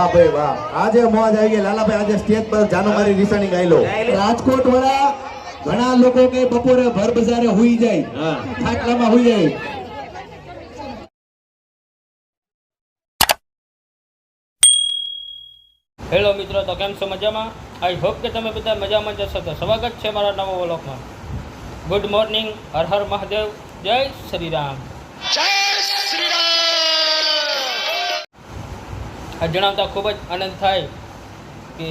વાહ ભાઈ વાહ. આજે મોજ આવી ગઈ. લાલાભાઈ આજે સ્ટેજ પર જાનો મારી નિશાની ગાયલો. રાજકોટ વાળા ઘણા લોકો કે બપોરે ભર બજારે હુઈ જાય. ખાટલામાં હુઈ જાય. હેલો મિત્રો તો કેમ છો મજામાં? આઈ હોપ કે તમે બધા મજામાં જશો તો સ્વાગત છે મારા નવા વ્લોગમાં. ગુડ મોર્નિંગ હર હર મહાદેવ. જય શ્રી રામ. આ જણાવતા ખૂબ જ આનંદ થાય કે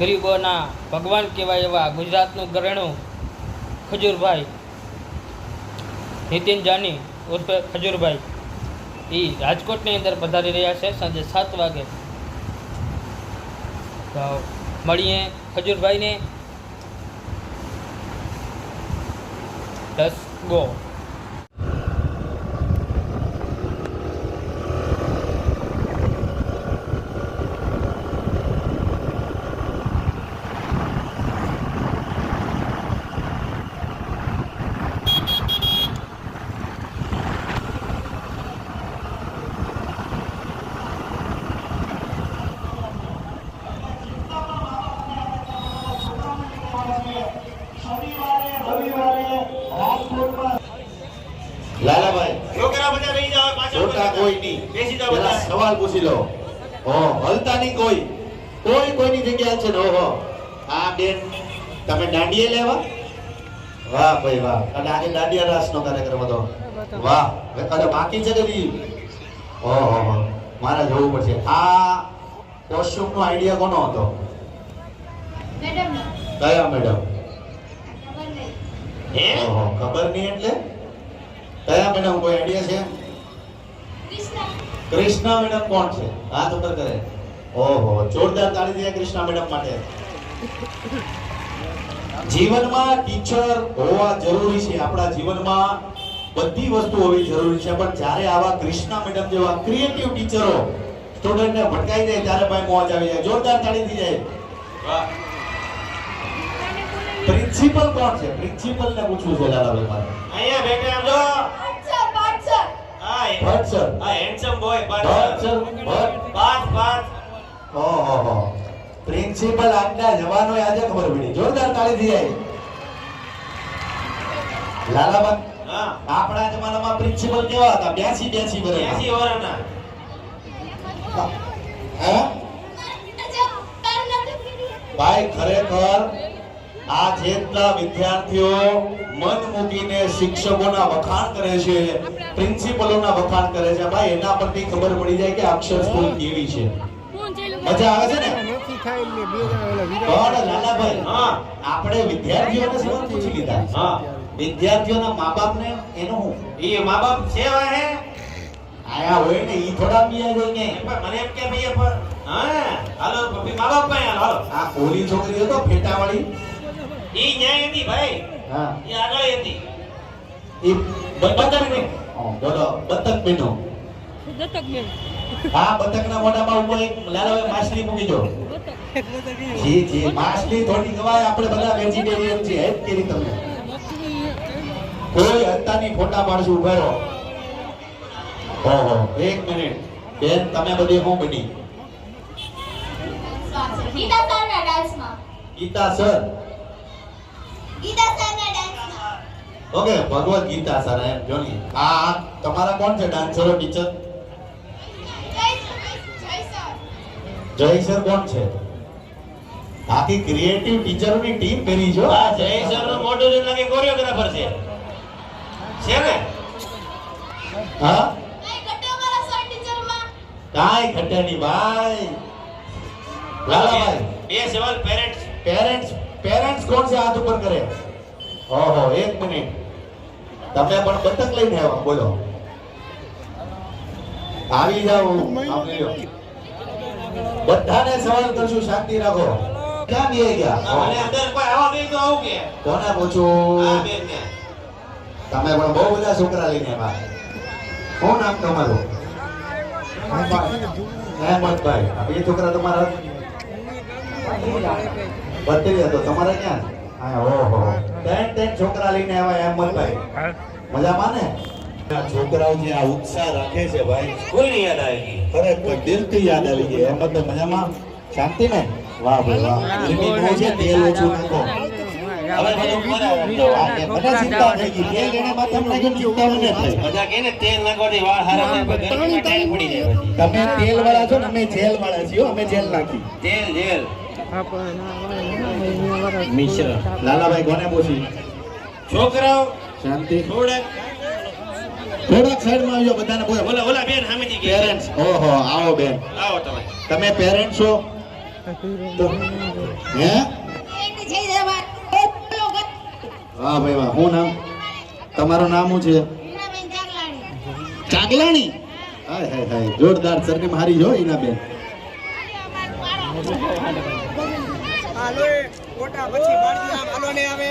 ગરીબોના ભગવાન કહેવાય એવા ગુજરાતનું ઘરેણું ખજૂરભાઈ, નીતિન જાની ઉર્ફે ખજૂરભાઈ, એ રાજકોટની અંદર પધારી રહ્યા છે. સાંજે સાત વાગે તો મળીએ ખજૂરભાઈને. દસ ગો લાલાભાઈ છોકરા બધા રહી પાછળ કોઈ નહીં. બેસી જાઓ બધા. સવાલ પૂછી લો. હો હલતા નહીં કોઈ. કોઈ કોઈની જગ્યા છે ને હો આ બેન તમે દાંડીએ લેવા? વાહ ભાઈ વાહ. અને આજે દાંડિયા રાસનો કાર્યક્રમ હતો. વાહ. અરે બાકી છે કે નહીં ઓહો મારા મારે જોવું પડશે. આ કોસ્ટ્યુમ નો આઈડિયા કોનો હતો? મેડમ કયા મેડમ? ખબર નહીં. એટલે? કયા મેડમ કોઈ આઈડિયા છે? કૃષ્ણ. મેડમ કોણ છે? હાથ ઉપર કરે. ઓહો જોરદાર તાળી દે કૃષ્ણા મેડમ માટે. જીવનમાં ટીચર હોવા જરૂરી છે. આપણા જીવનમાં બધી વસ્તુ હોવી જરૂરી છે. પણ જ્યારે આવા કૃષ્ણા મેડમ જેવા ક્રિએટિવ ટીચરો સ્ટુડન્ટને ભટકાઈ જાય ત્યારે ભાઈ મોજ આવી જાય. જોરદાર તાળી દી જાય. પ્રિન્સિપલ કોણ છે? પ્રિન્સિપલ ને પૂછવું છે લાલાભાઈ મારે. અહીંયા બેઠા આમ જો. આ ભટ્ટ સર આ હેન્ડસમ બોય ભટ્ટ સર પાછળ ભટ્ટ પાછ પાછ ઓહો પ્રિન્સિપલ આજના જવાનો આજે ખબર પડી. જોરદાર તાળી થઈ જાય લાલાબા હા. આપણા જમાનામાં પ્રિન્સિપલ કેવા હતા? 82 82 વર્ષ વર્ષના વર્ષના. હે? અચ્છા તાર નથી પીડી ભાઈ ખરેખર આ જેટલા વિદ્યાર્થીઓ મન મૂકીને શિક્ષકોના વખાણ કરે છે પ્રિન્સિપલોના વખાણ કરે છે. ભાઈ એના પરથી ખબર પડી જાય કે અક્ષર સ્કૂલ કેવી છે. મજા આવે છે ને? પણ લાલાભાઈ હા. આપણે વિદ્યાર્થીઓને સવાલ પૂછી લીધા. હા. વિદ્યાર્થીઓના મા બાપને એનું હું. એ મા બાપ સેવા હે આયા હોય ને ઈ થોડા મિયા જોઈને ને. મને એમ કે ભાઈ પર હા. હાલો ભાઈ મા બાપ પાસે હાલો. આ કોલી છોકરી હતો ફેટાવાળી. ઈ ન્યાય હતી ભાઈ. હા. ઈ આગળ હતી. ઈ બતક બેનો બોલો બતક બેનો હા બતકના મોઢામાં ઉપર એક માછલી મૂકી દો. જી જી માછલી થોડી ખવાય આપણે બધા વેજીટેરિયન છે હેત કેરી તમને. કોઈ હત્તાની ફોટા પાડશું ઊભા રહો. ઓહો એક મિનિટ. બેન તમે બધી હું બની? ગીતા સરના ડાન્સમાં. ગીતા સર ગીતા ડાન્સમાં ઓકે ભગવત ગીતા સર એમ જોની આ આ તમારા કોણ છે ડાન્સરો teacher Jai sir Jai sir Jai sir કોણ છે? આખી ક્રિએટિવ ટીચરોની ટીમ બની છો આ જયસર નો મોટો જોઈને લાગે કોરિયોગ્રાફર છે. છે ને? હા? કઈ સર ઘટે નહીં ભાઈ. લાલાભાઈ બે સવાલ પેરેન્ટ્સ પેરેન્ટ્સ પેરેન્ટ્સ કોણ છે હાથ ઉપર કરે? ઓહો એક મિનિટ તમે પણ બતક લઈને આવ્યા બોલો. આવી જાઓ બધાને સવાલ કરશું શાંતિ રાખો. ક્યાં બે ગયા? અને અંદર કોઈ આવા નહીં તો આવું કે? કોને પૂછું? તમે પણ બહુ બધા છોકરા લઈને આવ્યા શું નામ તમારું? અહેમદભાઈ એ છોકરા તમારા? બત્રીસ હતો તમારે ક્યાં? ત્રણ ત્રણ છોકરા લઈને આવ્યા અહેમદભાઈ મજામાં ને? આ છોકરાઓ જે આ ઉત્સાહ રાખે છે ભાઈ કોઈ યાદ આવી ખરેખર દિલથી યાદ આવી ગઈ. તો મજામાં. શાંતિ ને? વાહ ભાઈ વાહ. ગરમી બહુ છે તેલ ઓછું નાખો. તમે તેલ વાળા છો ને અમે જેલ વાળા છીએ અમે જેલ નાખી. તેલ જેલ. મિશ્ર. લાલાભાઈ કોને પૂછી છોકરાઓ શાંતિ. થોડાક થોડાક સાઈડમાં આવજો બધાને બોલો. ઓલા બોલા બેન સામેથી કહે. પેરેન્ટ્સ ઓહો આવો બેન. આવો તમે. તમે પેરેન્ટ્સ છો? તો હે? વાહ ભાઈ વાહ. શું નામ? તમારું નામ શું છે? ચાગલાણી. હાય હાય હાય. જોરદાર સરનેમ હારી જો ઈના બેન હાલો ફોટા પછી આમ હાલો ને આવે.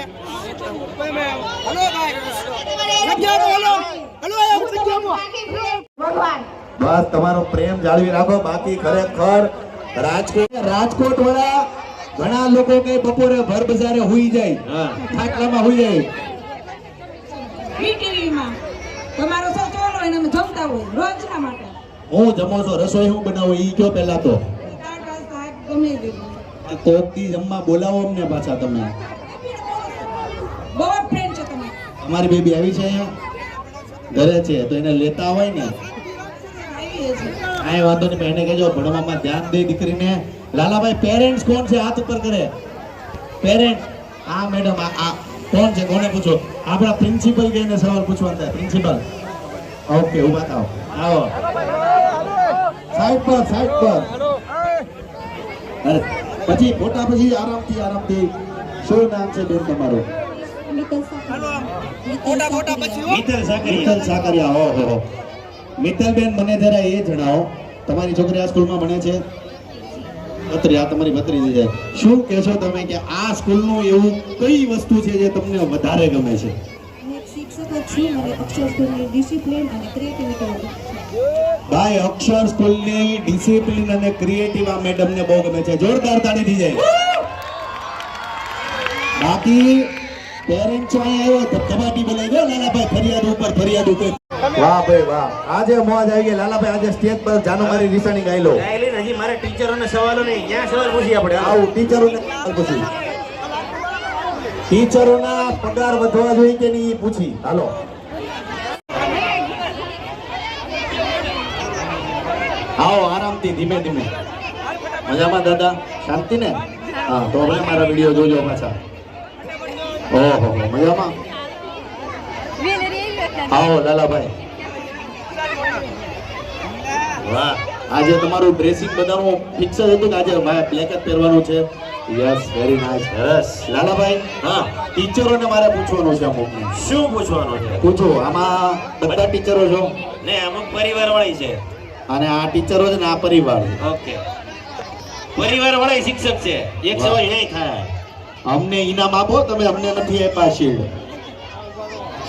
હાલો ભાઈ. જગ્યા તો હાલો. હાલો આમ જગ્યામાં. ભગવાન. બસ તમારો પ્રેમ જાળવી રાખો બાકી ખરેખર રાજકોટ રાજકોટ વાળા ઘણા લોકો કે બપોરે ભર બજારે હુઈ જાય. ખાટલામાં હુઈ જાય. તમારો સૌ ચોલો એને અમે જમતા હોય રોજના માટે. હું જમો છો રસોઈ હું બનાવું ઈ કયો પહેલા તો? ગમે કોકથી જમવા બોલાવો અમને પાછા તમે. બહુ ફ્રેન્ડ છો તમે અમારી બેબી આવી છે ઘરે છે તો એને લેતા હોય ને. કાંઈ વાંધો નહીં એને કહેજો ભણવામાં ધ્યાન દે દીકરીને. લાલાભાઈ પેરેન્ટ્સ કોણ છે? હાથ ઉપર કરે. પેરેન્ટ આ મેડમ આ કોણ છે? કોને પૂછો? આપણા પ્રિન્સિપલ કહીને સવાલ પૂછવા હતા પ્રિન્સિપલ ઓકે હું થાઓ. આવો. સાઈડ પર સાઈડ પર. અરે પછી ફોટા પછી આરામથી આરામથી શું નામ છે બેન તમારું. મિત્તલ સાકરિયા. મિત્તલ હો. હો હો. મિત્તલબેન મને જરા એ જણાવો. તમારી છોકરી આ સ્કૂલમાં ભણે છે? ભત્રી આ તમારી ભત્રીજી છે. શું કહેશો તમે કે આ સ્કૂલનું એવું કઈ વસ્તુ છે જે તમને વધારે ગમે છે? શિક્ષક છું. મને અક્ષર સ્કૂલની ડિસિપ્લિન અને ક્રિએટિવિટી ભાઈ અક્ષર સ્કૂલની ડિસિપ્લિન અને ક્રિએટિવ આ મેડમને બહુ ગમે છે. જોરદાર તાળી થઈ જાય. બાકી પેરેન્ટ્સ અહીંયા આવ્યો તો કબાટી બોલાવી દો. લાલાભાઈ ફરિયાદ ઉપર ફરિયાદ ઉપર. વાહ ભાઈ વાહ. આજે મોજ આવી ગઈ. લાલાભાઈ આજે સ્ટેજ પર જાનો મારી નિશાની ગાઈ લો હજી મારે ટીચરોને સવાલો નહીં. ક્યાં સવાલ પૂછી આપણે. આવું ટીચરોને પૂછી. ટીચરોના પગાર વધવા જોઈએ કે નહીં પૂછી. હાલો. આવો આરામથી ધીમે ધીમે. મજામાં દાદા? શાંતિ ને હા તો હવે મારા વીડિયો જોજો પાછા. ઓહો મજામાં? આવો લાલાભાઈ. વાહ આજે તમારું ડ્રેસિંગ બધાનું ફિક્સ જ હતું કે આજે બ્લેક જ પહેરવાનું છે? યસ વેરી નાઇસ સરસ લાલાભાઈ હા. ટીચરોને મારે પૂછવાનું છે અમુક. શું પૂછવાનું છે? પૂછો આમાં બધા ટીચરો છો. ને અમુક પરિવાર વાળી છે. અને આ ટીચરો છે ને આ પરિવાર ઓકે પરિવાર વાળા શિક્ષક છે. એક સવાલ નહીં થાય. અમને ઇનામ આપો તમે અમને નથી આપ્યા શિલ્ડ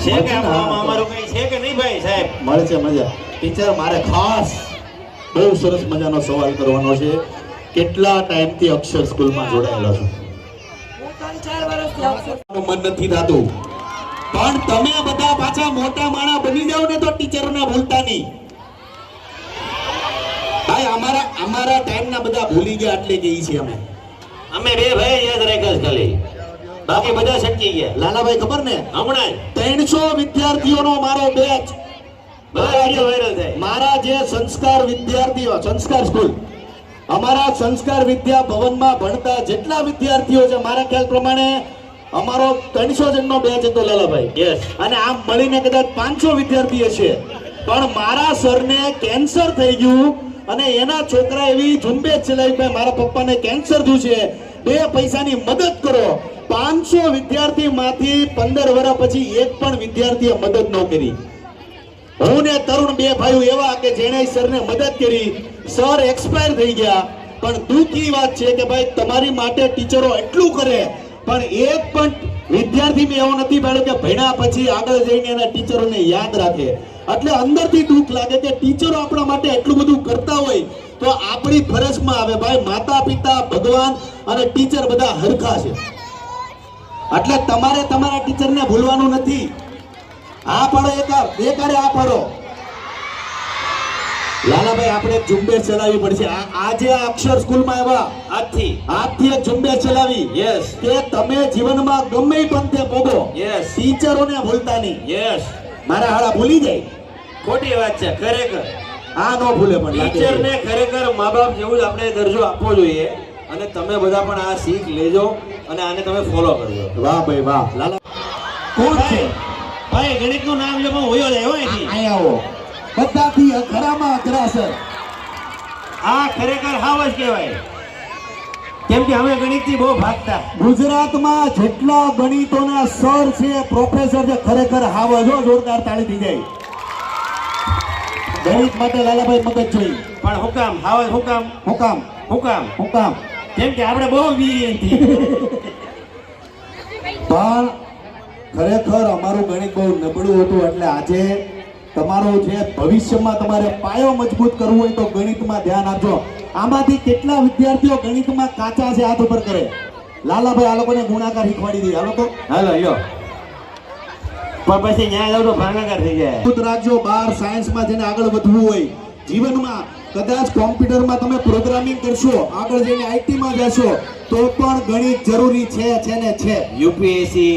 છે કે અમારું કઈ છે કે નહીં ભાઈ સાહેબ? મળે છે મજા ટીચર મારે ખાસ બહુ સરસ મજાનો સવાલ કરવાનો છે. કેટલા ટાઈમથી અક્ષર સ્કૂલમાં જોડાયેલા છો? મન નથી થતું. પણ તમે બધા પાછા મોટા માણા બની જાવ ને તો ટીચરોને ભૂલતા નહીં. ભાઈ અમારા અમારા ટાઈમના બધા ભૂલી ગયા એટલે કે ઈ છે અમે. અમે બે ભાઈ યાદ રાખ્યા ખાલી. બાકી બધા સટકી ગયા લાલાભાઈ ખબર ને? હમણાં ત્રણસો વિદ્યાર્થીઓનો મારો બેચ મારા જે સંસ્કાર વિદ્યાર્થીઓ સંસ્કાર સ્કૂલ અમારા સંસ્કાર વિદ્યા ભવનમાં ભણતા જેટલા વિદ્યાર્થીઓ છે મારા ખ્યાલ પ્રમાણે અમારો ત્રણસો જણનો બેચ હતો લાલાભાઈ. યસ અને આમ મળીને કદાચ પાંચસો વિદ્યાર્થીઓ છે. પણ મારા સરને કેન્સર થઈ ગયું. અને એના છોકરા એવી ઝુંબેશ ચલાવી કે મારા પપ્પાને કેન્સર થયું છે. બે પૈસાની મદદ કરો. પાંચસો વિદ્યાર્થી માંથી પંદર વર્ષ પછી એક પણ વિદ્યાર્થીએ મદદ ન કરી. હું ને તરુણ બે ભાઈઓ એવા કે જેણે સરને મદદ કરી. સર એક્સપાયર થઈ ગયા. પણ દુઃખની વાત છે કે ભાઈ તમારી માટે ટીચરો એટલું કરે. પણ એક પણ વિદ્યાર્થી મેં એવો નથી પાડ્યો કે ભણ્યા પછી આગળ જઈને એના ટીચરોને યાદ રાખે. એટલે અંદરથી દુઃખ લાગે કે ટીચરો આપણા માટે એટલું બધું કરતા હોય તો આપણી ફરજમાં આવે ભાઈ માતા પિતા ભગવાન અને ટીચર બધા હરખા છે. એટલે તમારે તમારા ટીચરને ભૂલવાનું નથી. આ પાડો એકાર એકારે આ પાડો. લાલાભાઈ આપણે એક ઝુંબેશ ચલાવવી પડશે. આજે આ અક્ષર સ્કૂલમાં આવ્યા. આજથી. આજથી એક ઝુંબેશ ચલાવી. યસ કે તમે જીવનમાં ગમે પણ પંથે ભોગો. યસ ટીચરોને ભૂલતા નહીં. યસ મારા હાળા ભૂલી જાય. ખોટી વાત છે ખરેખર. આ ન ભૂલે પણ ટીચર ને ખરેખર મા બાપ જેવું જ આપણે દરજ્જો આપવો જોઈએ અને તમે બધા પણ આ શીખ લેજો અને આને તમે ફોલો કરજો. વાહ ભાઈ વાહ. લાલા. કોણ છે? ભાઈ ગણિતનું નામ લેવા હોયો જાય હોય અહીં આવો. બધાથી અઘરામાં અઘરા સર આ ખરેખર હાવ જ કહેવાય. કેમ કે અમે ગણિતથી બહુ ભાગતા. ગુજરાતમાં જેટલા ગણિતોના સર છે પ્રોફેસર છે ખરેખર હાવ જો જોરદાર તાળી થઈ જાય. ગણિત માટે લાલાભાઈ મગજ જોઈ. પણ હુકામ હાવ હુકામ. હુકામ. હુકામ. હું કામ કે આપણે બહુ વીરી પણ ખરેખર અમારું ગણિત બહુ નબળું હતું એટલે આજે તમારો જે ભવિષ્યમાં તમારે પાયો મજબૂત કરવો હોય તો ગણિતમાં ધ્યાન આપજો. આમાંથી કેટલા વિદ્યાર્થીઓ ગણિતમાં કાચા છે હાથ ઉપર કરે. લાલાભાઈ આ લોકોને ગુણાકાર શીખવાડી આ લોકો હાલો યો પણ પછી ન્યાય જાવ તો ભાંગાકાર થઈ જાય. મજબૂત રાખજો બાર સાયન્સમાં જેને આગળ વધવું હોય જીવનમાં કદાચ કોમ્પ્યુટરમાં તમે પ્રોગ્રામિંગ કરશો આગળ જઈને આઈટીમાં જશો તો પણ ગણિત જરૂરી છે છે ને છે. યુપીએસસી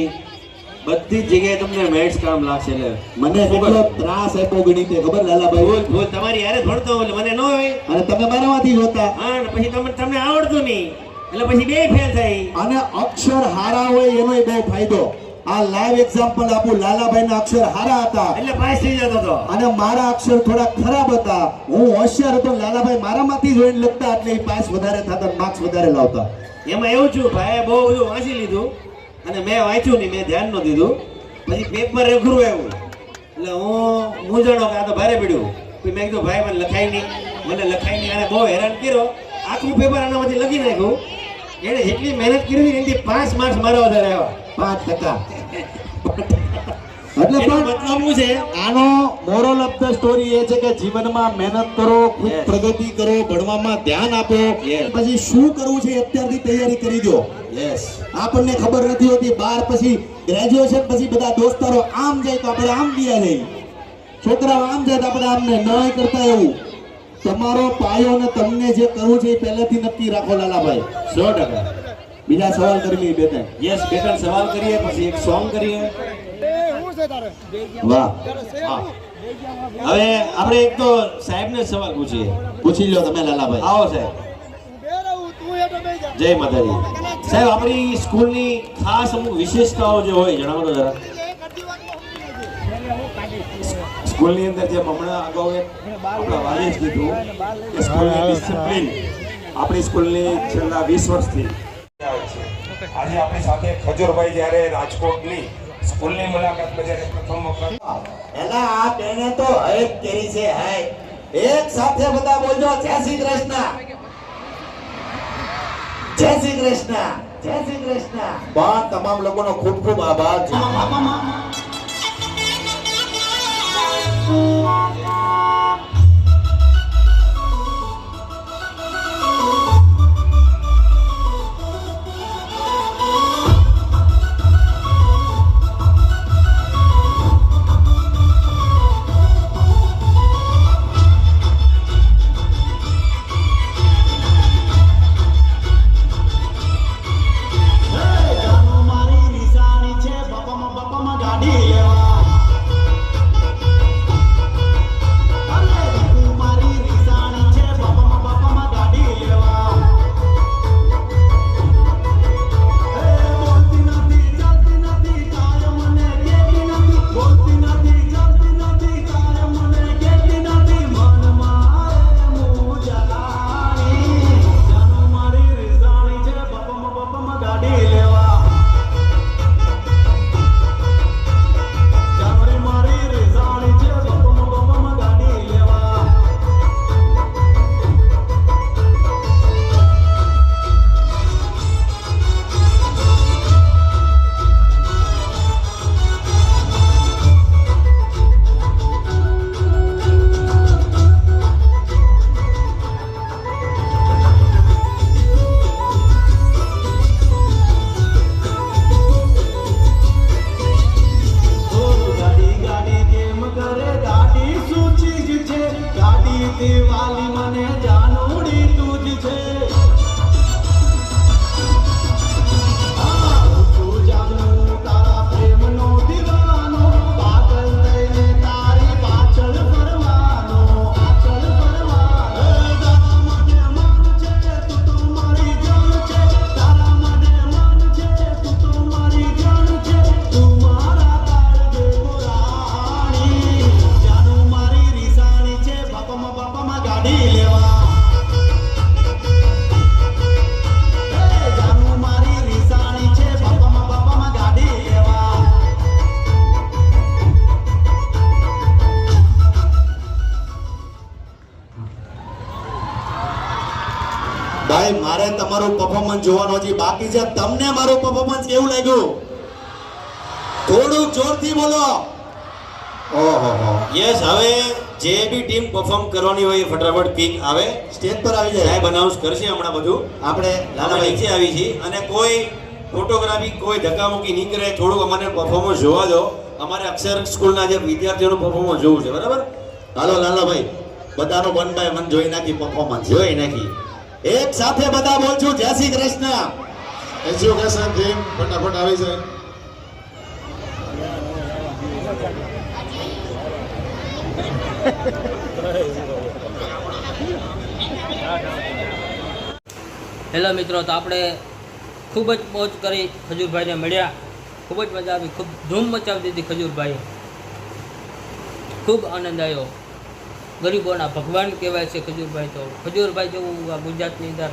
બધી જગ્યાએ તમને મેટ્સ કામ લાગશે એટલે મને કેટલો ત્રાસ આપ્યો ગણિતે ખબર લાલાભાઈ? ભૂલ ભૂલ તમારી યારે ભણતો એટલે મને ન હોય. અને તમે મારામાંથી જોતા હા ને પછી તમને તમને આવડતું નહીં. એટલે પછી બે ફેલ થઈ. અને અક્ષર હારા હોય એનો બહુ ફાયદો. આ લાઈવ એક્ઝામ્પલ આપું લાલાભાઈ ના અક્ષર હારા હતા. એટલે પાસ થઈ જતો હતો. અને મારા અક્ષર થોડા ખરાબ હતા. હું હોશિયાર હતો લાલાભાઈ મારામાંથી જોઈને લખતા એટલે પાસ વધારે થતા માર્ક્સ વધારે લાવતા. એમાં એવું છું ભાઈ બહુ બધું વાંચી લીધું. અને મેં વાંચ્યું નહીં મેં ધ્યાન ન દીધું. પછી પેપર રેખરું આવ્યું. એટલે હું હું જાણો કે આ તો ભારે પડ્યું. પછી મેં કીધું ભાઈ મને લખાય નહીં. મને લખાય નહીં અને બહુ હેરાન કર્યો. આખું પેપર આનામાંથી લખી નાખ્યું. એણે જેટલી મહેનત કરી એનાથી પાંચ માર્ક્સ મારા વધારે આવ્યા. પાંચ ટકા. એટલે મતલબ શું છે? આનો મોરલ ઓફ ધ સ્ટોરી એ છે કે જીવનમાં મહેનત કરો ખૂબ પ્રગતિ કરો ભણવામાં ધ્યાન આપો. પછી શું કરવું છે અત્યારથી તૈયારી કરી દો. આપણને ખબર નથી હોતી બાર પછી ગ્રેજ્યુએશન પછી બધા દોસ્તારો આમ જાય તો આપણે આમ ગયા નહીં છોકરાઓ આમ જાય તો આપણે આમને ન કરતા એવું. તમારો પાયો અને તમને જે કરવું છે એ પહેલેથી નક્કી રાખો લાલાભાઈ. સો ટકા. બીજા સવાલ કરી લઈએ બે ત્રણ. યસ બે ત્રણ સવાલ કરીએ પછી એક સોંગ કરીએ. વાહ. હવે આપણે એક તો સાહેબને સવાલ પૂછીએ. પૂછી લો તમે લાલાભાઈ. આવો સાહેબ. જય માતાજી. સાહેબ આપણી સ્કૂલની ખાસ અમુક વિશેષતાઓ જે હોય જણાવો તો જરા. સ્કૂલની અંદર જે હમણાં અગાઉ આપણા વાલીએ જ કીધું કે સ્કૂલની ડિસિપ્લિન આપણી સ્કૂલની છેલ્લા વીસ વર્ષથી. આજે આપણી સાથે ખજૂરભાઈ જ્યારે રાજકોટની સ્કૂલની મુલાકાતમાં જ્યારે પ્રથમ વખત એલા આ બેને તો હૈત કરી છે હૈ એક સાથે બધા બોલજો જય શ્રી કૃષ્ણ જય શ્રી કૃષ્ણ જય શ્રી કૃષ્ણ. બા તમામ લોકોનો ખૂબ ખૂબ આભાર. મારે પરફોર્મન્સ જોવાનો હજી બાકી છે તમને મારું પરફોર્મન્સ કેવું લાગ્યું? થોડું જોરથી બોલો. ઓહો યસ હવે જે બી ટીમ પરફોર્મ કરવાની હોય એ ફટાફટ પીક આવે. સ્ટેજ પર આવી જાય. સાહેબ અનાઉન્સ કરશે હમણાં બધું. આપણે લાલાભાઈ. નીચે આવી છીએ. અને કોઈ ફોટોગ્રાફી કોઈ ધક્કામુક્કી નહીં કરે. થોડુંક અમારે પરફોર્મન્સ જોવા દો. અમારે અક્ષર સ્કૂલના જે વિદ્યાર્થીઓનું પરફોર્મન્સ જોવું છે બરાબર? હાલો લાલાભાઈ. બધાનો વન બાય વન જોઈ નાખી પરફોર્મન્સ જોઈ નાખી. એક સાથે બધા બોલ છું જય શ્રી કૃષ્ણ એજ્યુકેશન ટીમ ફટાફટ આવી જાય હેલો મિત્રો તો આપણે ખૂબ જ મોજ કરી ખજૂરભાઈને મળ્યા. ખૂબ જ મજા આવી ખૂબ ધૂમ મચાવી દીધી ખજૂરભાઈએ ખૂબ આનંદ આવ્યો. ગરીબોના ભગવાન કહેવાય છે ખજૂરભાઈ તો. ખજૂરભાઈ જેવું આ ગુજરાતની અંદર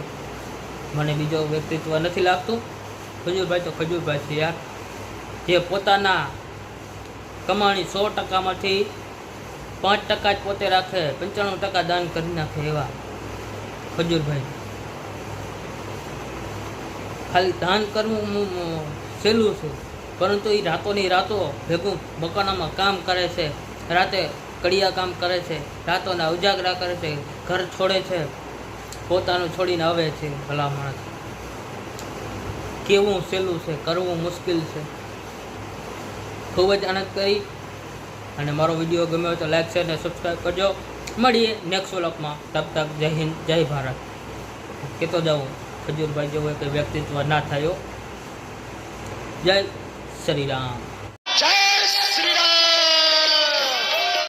મને બીજો વ્યક્તિત્વ નથી લાગતું. ખજૂરભાઈ તો ખજૂરભાઈ છે યાર. જે પોતાના કમાણી સો ટકામાંથી પાંચ ટકા જ પોતે રાખે, પંચાણું ટકા દાન કરી નાખે એવા ખજૂરભાઈ. ખાલી દાન કરવું સહેલું છે. પરંતુ એ રાતોની રાતો ભેગું મકાનામાં કામ કરે છે. રાતે કડિયા કામ કરે છે, રાતોના ઉજાગરા કરે છે, ઘર છોડે છે, પોતાનું છોડીને આવે છે ભલા માણસ. કેવું સહેલું છે, કરવું મુશ્કેલ છે. ખૂબ જ આનંદ કરી અને મારો વીડિયો ગમ્યો તો લાઈક શેર અને સબસ્ક્રાઈબ કરજો. મળીએ નેક્સ્ટ વ્લોગમાં તબ તક જય હિન્દ, જય ભારત. કહેતો જાઉં, ખજૂરભાઈ જેવો કંઈ વ્યક્તિત્વ ના થયો. જય શ્રી